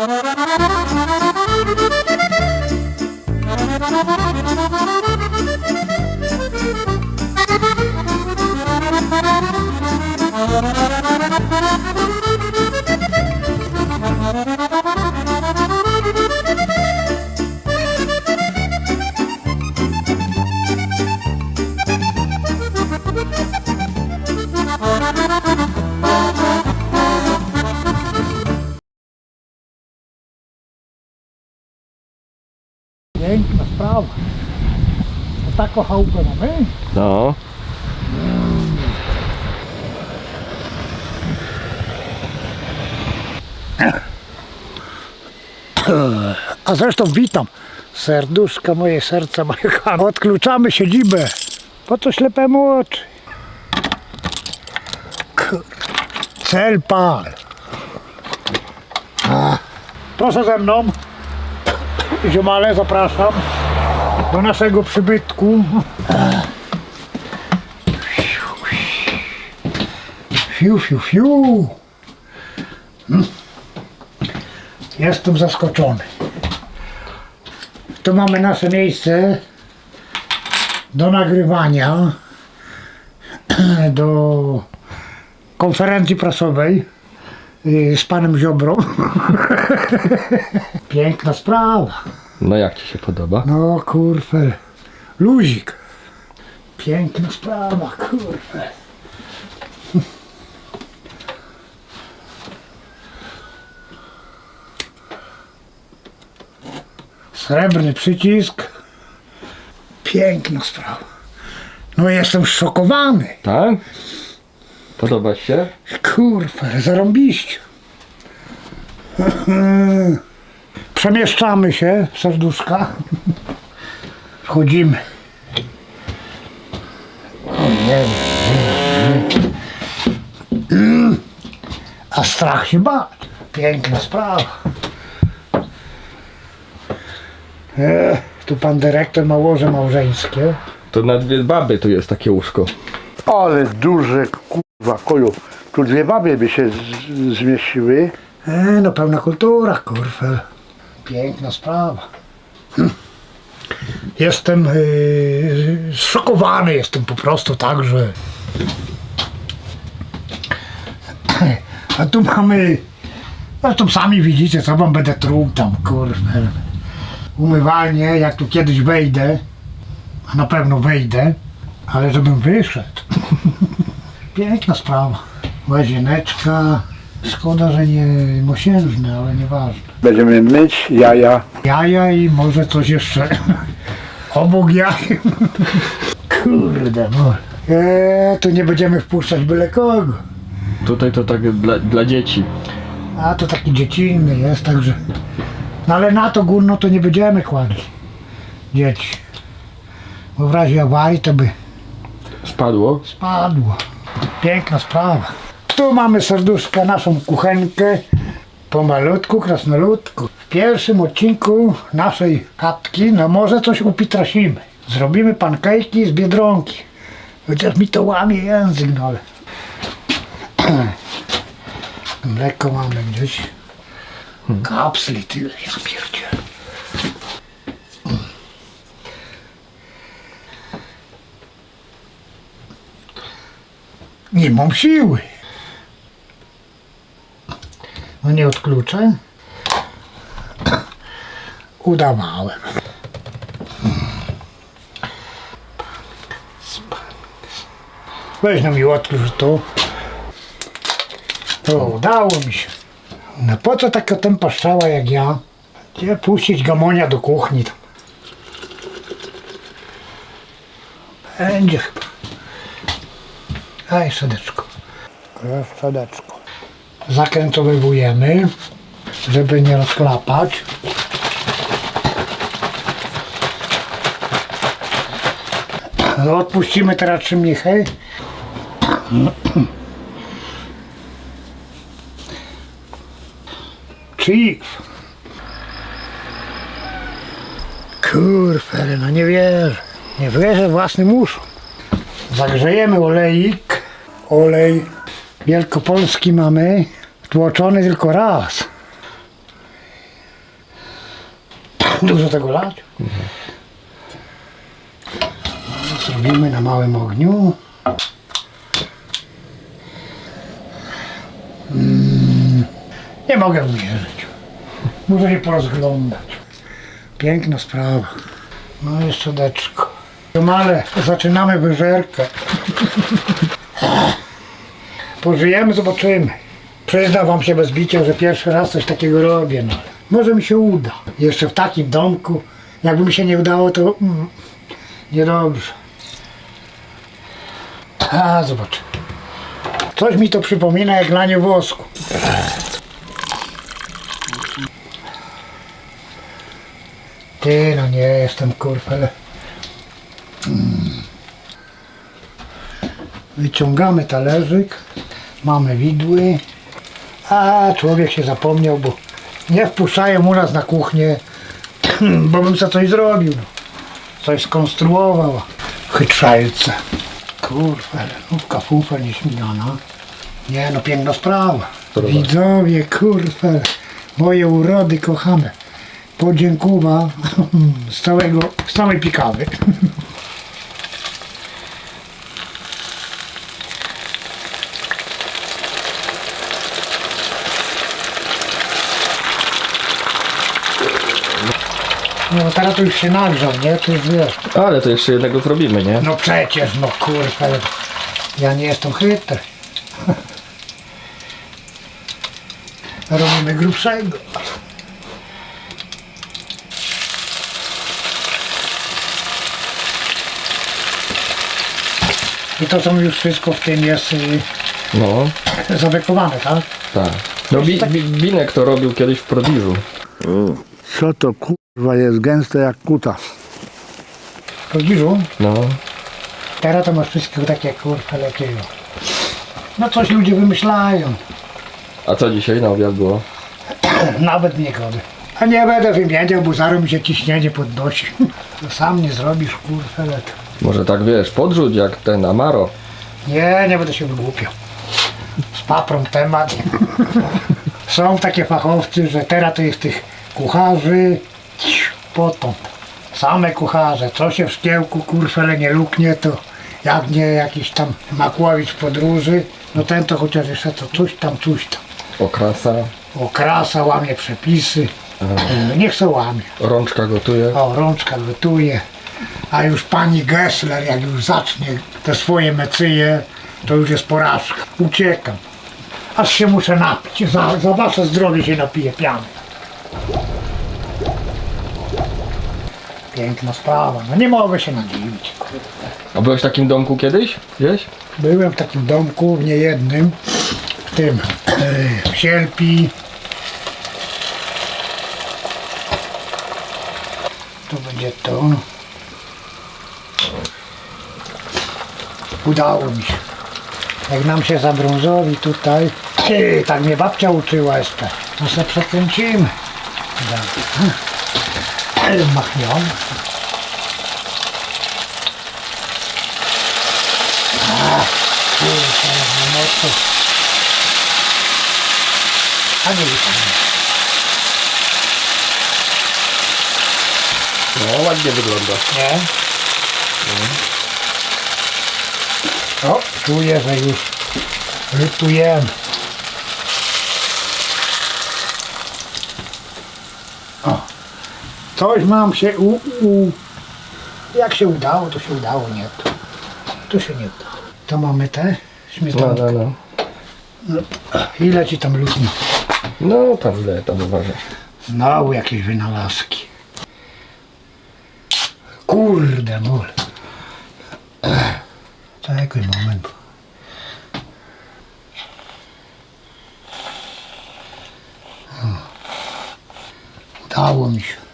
Piękna sprawa. No taką chałupę mamy. No. A zresztą witam. Serduszka moje, serca moje kochane. Odkluczamy siedzibę. Po co ślepemu oczy? Cel pal. Proszę ze mną. Ziomale, zapraszam do naszego przybytku. Fiu, fiu, fiu. Jestem zaskoczony. Tu mamy nasze miejsce do nagrywania, do konferencji prasowej y, z panem Ziobrą. Piękna sprawa. No jak ci się podoba? No kurfel, luzik. Piękna sprawa, kurfel. Srebrny przycisk. Piękna sprawa. No jestem szokowany. Tak? Podoba ci się? Kurwa, zarąbiście. Przemieszczamy się, serduszka. Wchodzimy. O nie, nie, nie. A strach się bać. Piękna sprawa. E, tu pan dyrektor ma łoże małżeńskie. To na dwie baby tu jest takie łóżko. Ale duże kurwa koju. Tu dwie babie by się z, zmieściły. E, no pełna kultura, kurfel. Piękna sprawa. Jestem yy, zszokowany, jestem po prostu tak, że... A tu mamy... Zresztą sami widzicie, co wam będę truł tam, kurfel. Umywalnie, jak tu kiedyś wejdę, a na pewno wejdę, ale żebym wyszedł. Piękna sprawa. Łazieneczka. Szkoda, że nie mosiężne, ale nieważne. Będziemy myć jaja. Jaja i może coś jeszcze obok jaj. Kurde, no. Eee, tu nie będziemy wpuszczać byle kogo. Tutaj to tak dla, dla dzieci. A to taki dziecinny jest, także... No ale na to górno to nie będziemy kładli. Dzieci. Bo w razie awarii to by Spadło. spadło. Piękna sprawa. Tu mamy serduszka, naszą kuchenkę. Pomalutku, krasnoludku. W pierwszym odcinku naszej chatki, no może coś upitrasimy. Zrobimy pankejki z Biedronki. Chociaż mi to łamie język, no ale... Mleko mamy gdzieś. Kapsli tyle, ja pierdzielę. Nie mam siły. No nie odkluczę. Udawałem. Weź no mi odklucz tu. To udało mi się. No po co taka tempa strzała jak ja? Gdzie puścić gamonia do kuchni? Będzie chyba. Aj, sadeczko. Sadeczko. Zakręcowywujemy, żeby nie rozklapać. No, Odpuścimy teraz trzy michy. Chief. Kurwa, no nie wierzę. Nie wierzę własnym uszom. Zagrzejemy olejik. Olej wielkopolski mamy. Tłoczony tylko raz. Dużo tego lać. No, Zrobimy na małym ogniu. Mm, nie mogę umierzyć. Muszę się porozglądać. Piękna sprawa. No jeszcze deczko. Ale zaczynamy wyżerkę. Pożyjemy, zobaczymy. Przyznam wam się bez bicia, że pierwszy raz coś takiego robię. No. Może mi się uda. Jeszcze w takim domku. Jakby mi się nie udało, to mm, niedobrze. A, zobacz. Coś mi to przypomina jak lanie wosku. Ty, no nie jestem kurwa. Wyciągamy talerzyk, mamy widły, a człowiek się zapomniał, bo nie wpuszczają u nas na kuchnię, bo bym sobie coś zrobił, no. coś skonstruował. Chytrzajce. Kurwa, lenówka, fufa nieśmigana. Nie no, piękna sprawa. Widzowie, kurwa, moje urody kochane. Podziękuwa z całego, z całej pikawy. No bo teraz to już się nagrzał, nie? To już wiesz. Ale to jeszcze jednego zrobimy, nie? No przecież, no kurwa, ja nie jestem chytry. Robimy grubszego. I to są już wszystko w tym jest y, No, zabekowane, tak? tak. No Bi- Bi- Binek to robił kiedyś w Prodiżu. Co to kurwa jest gęste jak kutas. W Prodiżu No, teraz to masz wszystko takie kurwa. No coś ludzie wymyślają. a co dzisiaj na obiad było? Nawet nie gody. A nie będę wymieniał, bo zaraz mi się ciśnienie podnosi. To sam nie zrobisz, kurwa. Może tak wiesz, podrzuć jak ten Amaro. Nie, nie będę się wygłupiał. Z paprą temat. Są takie fachowcy, że teraz to jest tych kucharzy potąd. Same kucharze. Co się w szkiełku kurfele nie luknie, to jak nie jakiś tam Makłowicz podróży, no ten to chociaż jeszcze to coś tam, coś tam. Okrasa, Okrasa, łamie przepisy. E, Niech se łamie. rączka gotuje. O, rączka gotuje. A już pani Gessler, jak już zacznie te swoje mecyje, to już jest porażka. Uciekam. Aż się muszę napić. Za, za wasze zdrowie się napiję piany. Piękna sprawa. No nie mogę się nadziwić. A byłeś w takim domku kiedyś? Gdzieś? Byłem w takim domku, w niejednym, w tym, e, w Sierpi. To będzie to. Udało mi się. Jak nam się zabrązowi tutaj, tak mnie babcia uczyła jeszcze, to se przekręcimy. Dobra. Ale Machniony. Kurczę, no to... A nie wyciągnę. No, ładnie wygląda. Nie? O, czuję, że już rytujemy. Coś mam się u, u... Jak się udało, to się udało, nie to. To się nie udało. To mamy te No, śmietanki. no, no. Ile ci tam lutni? No, tam ile tam uważasz. Znowu jakieś wynalazki. Kurde mol. Czekaj moment. O. Udało mi się.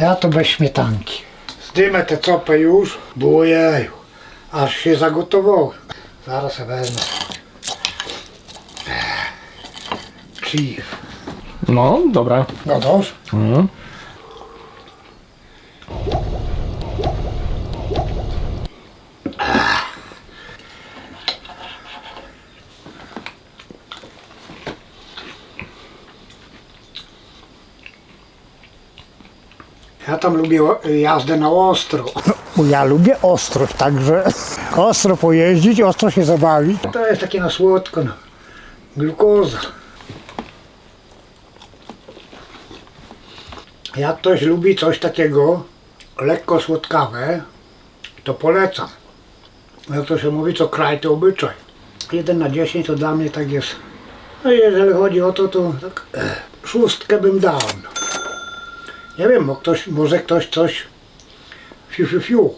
Ja to bez śmietanki. Zdymę te copę już, bo ojeju, aż się zagotowałem. Zaraz wezmę. Chief. No, dobra. Gotows? Mhm. Tam lubię o- jazdę na ostro. Bo ja lubię ostrość, także ostro pojeździć, ostro się zabawić. To jest takie na słodko, no. glukoza. Jak ktoś lubi coś takiego lekko słodkawe, to polecam. Jak to się mówi, co kraj to obyczaj. 1 na 10 to dla mnie tak jest. No jeżeli chodzi o to, to tak, eh, szóstkę bym dał. No. Nie wiem, bo ktoś, może ktoś coś fiu, fiu, fiu.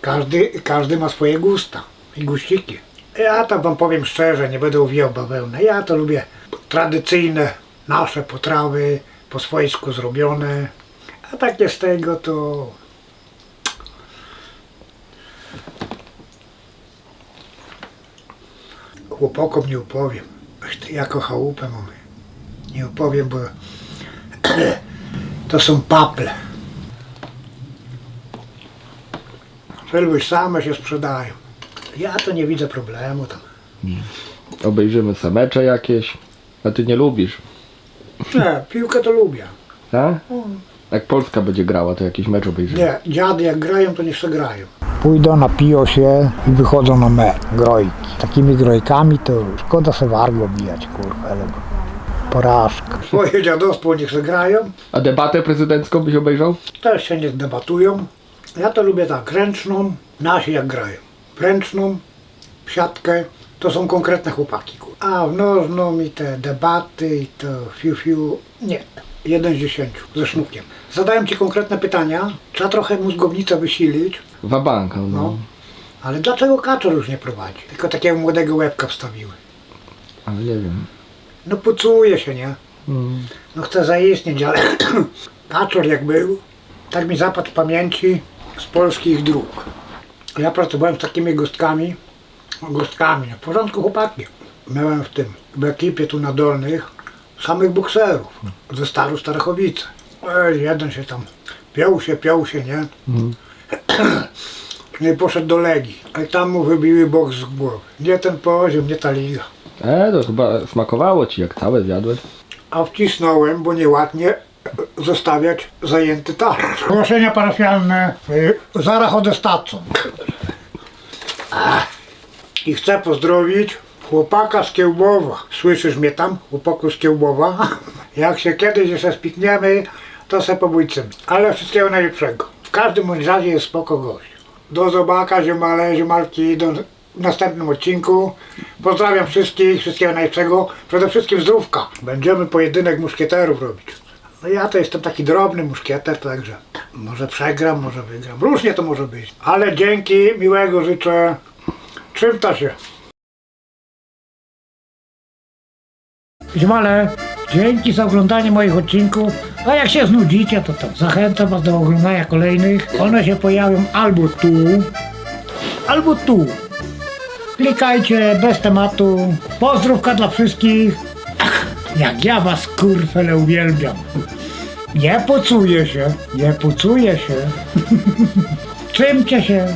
Każdy, każdy ma swoje gusta i guściki. Ja tam wam powiem szczerze, nie będę uwijał bawełnę. Ja to lubię tradycyjne nasze potrawy, po swojsku zrobione. A takie z tego to... Chłopakom nie opowiem. Jako chałupę mamy. Nie opowiem, bo to są paple. Żelbyś same się sprzedają. Ja to nie widzę problemu tam. Obejrzymy se mecze jakieś. A ty nie lubisz, Nie, piłkę to lubię. tak? Jak Polska będzie grała, to jakiś mecz obejrzymy. Nie, dziady jak grają, to nie se grają. Pójdą, napiją się i wychodzą na me, grojki. Takimi grojkami to szkoda se wargo bijać, kurwa, ale porażka. Swoje dziadostwo niech grają, A debatę prezydencką byś obejrzał? też się nie debatują. Ja to lubię tak, ręczną, nasi jak grają. Ręczną, siatkę, to są konkretne chłopaki. kur- A w nożną i te debaty i to fiu fiu, nie. Jeden z dziesięciu, ze sznukiem. Zadałem Ci konkretne pytania, trzeba trochę mózgownicę wysilić, Wabanka, no. no. Ale dlaczego Kaczor już nie prowadzi? Tylko takiego młodego łebka wstawiły. Ale nie wiem. No pucuje się, nie? Mm. No chce zaistnieć, ale Kaczor jak był, tak mi zapadł w pamięci z polskich dróg. Ja pracowałem z takimi gostkami, gostkami, no, w porządku chłopaki. Miałem w tym, w ekipie tu na Dolnych samych bokserów ze Staru Starachowice. Jeden się tam piął się, piął się, nie? No i poszedł do Legii, ale tam mu wybiły boks z głowy. Nie ten poziom, nie ta liga. E, to chyba smakowało ci, jak całe zjadłeś. A wcisnąłem, bo nieładnie zostawiać zajęty talerz. Ogłoszenia parafialne. y, Zaraz chodzę stacją. I chcę pozdrowić chłopaka z Kiełbowa. Słyszysz mnie tam, chłopaku z Kiełbowa? Jak się kiedyś jeszcze spikniemy, to se pobójczymy. Ale wszystkiego najlepszego. W każdym bądź razie jest spoko gość. Do zobaczenia, ziomale, ziomalki, do następnym odcinku. Pozdrawiam wszystkich, wszystkiego najlepszego. Przede wszystkim zdrówka. Będziemy pojedynek muszkieterów robić. No ja to jestem taki drobny muszkieter, także może przegram, może wygram. Różnie to może być. Ale dzięki, miłego życzę. Trzymta się. Ziomale, dzięki za oglądanie moich odcinków. A jak się znudzicie, to tam zachęcam Was do oglądania kolejnych. One się pojawią albo tu, albo tu. Klikajcie bez tematu. Pozdrówka dla wszystkich. Ach, jak ja Was kurfele uwielbiam. Nie pucuję się, nie pucuję się. Trzymcie się.